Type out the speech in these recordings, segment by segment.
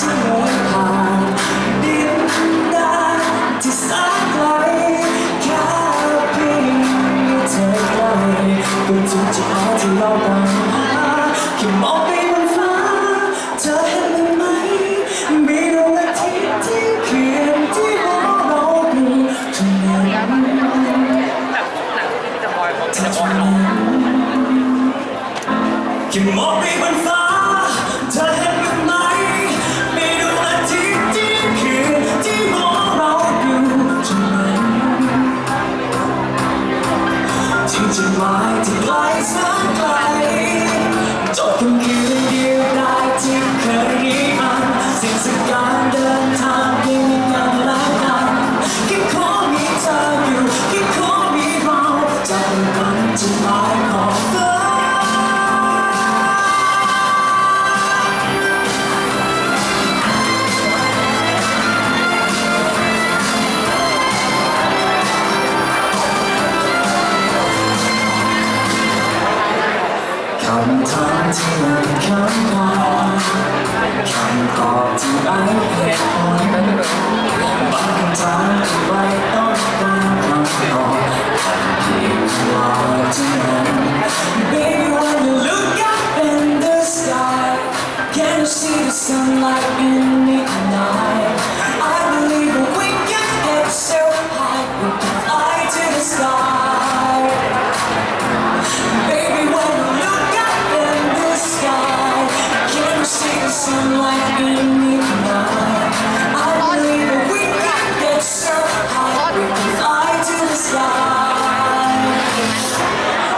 ที่มองผ่านดินแดนที่แสนไกลแค่เพียงเธอใกล้ก็ถึงจะพอที่เราตามหาแค่มองไปบนฟ้าเธอเห็นไหมมีดวงอาทิตย์ที่เขียนที่มองเราอยู่ตรงนั้นหนังหนังที่พี่จะบอยผมอยเราแค่มองไปบนฟ้าเธอเห็นไหม ไกลแสนไกลจบคำคืนเดี ที่มันคำถามคำตอบที่ไร้เหตุผลบางคำถาง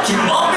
แค่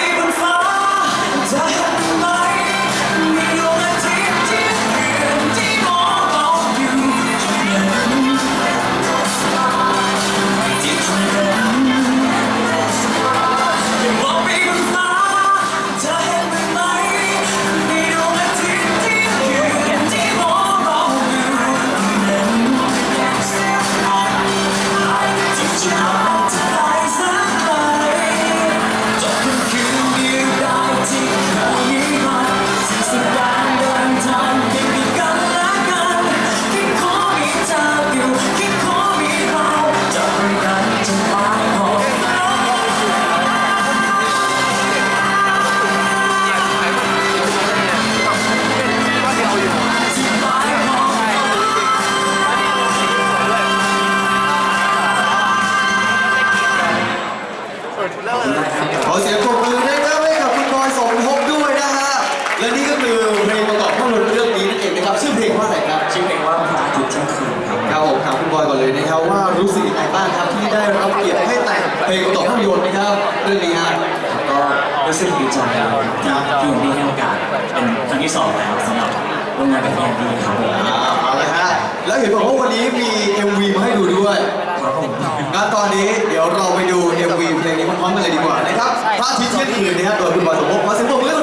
ครับชื่อเพลงว่าอะไรครับชื่อเพลงว่าพระอาทิตย์เที่ยงคืนครับครับผมถามคุณบอยก่อนเลยนะครับว่ารู้สึกยังไงบ้างครับที่ได้รับเกียรติให้แต่งเพลงประกอบภาพยนตร์นะครับเรื่องนี้ฮะก็รู้สึกดีใจครับที่ผมได้ให้โอกาสเป็นครั้งที่สองแล้วสำหรับร่วมงานกับพีเอ็นดีครับผมอ่าเอาละฮะแล้วเห็นบอกว่าวันนี้มี MV มาให้ดูด้วยครับผมงั้นตอนนี้เดี๋ยวเราไปดู MV เพลงนี้พร้อมๆกันเลยดีกว่านะครับพระอาทิตย์เที่ยงคืนนะครับโดยคุณบอยสมภพมาเสียงปรบมือให้กับ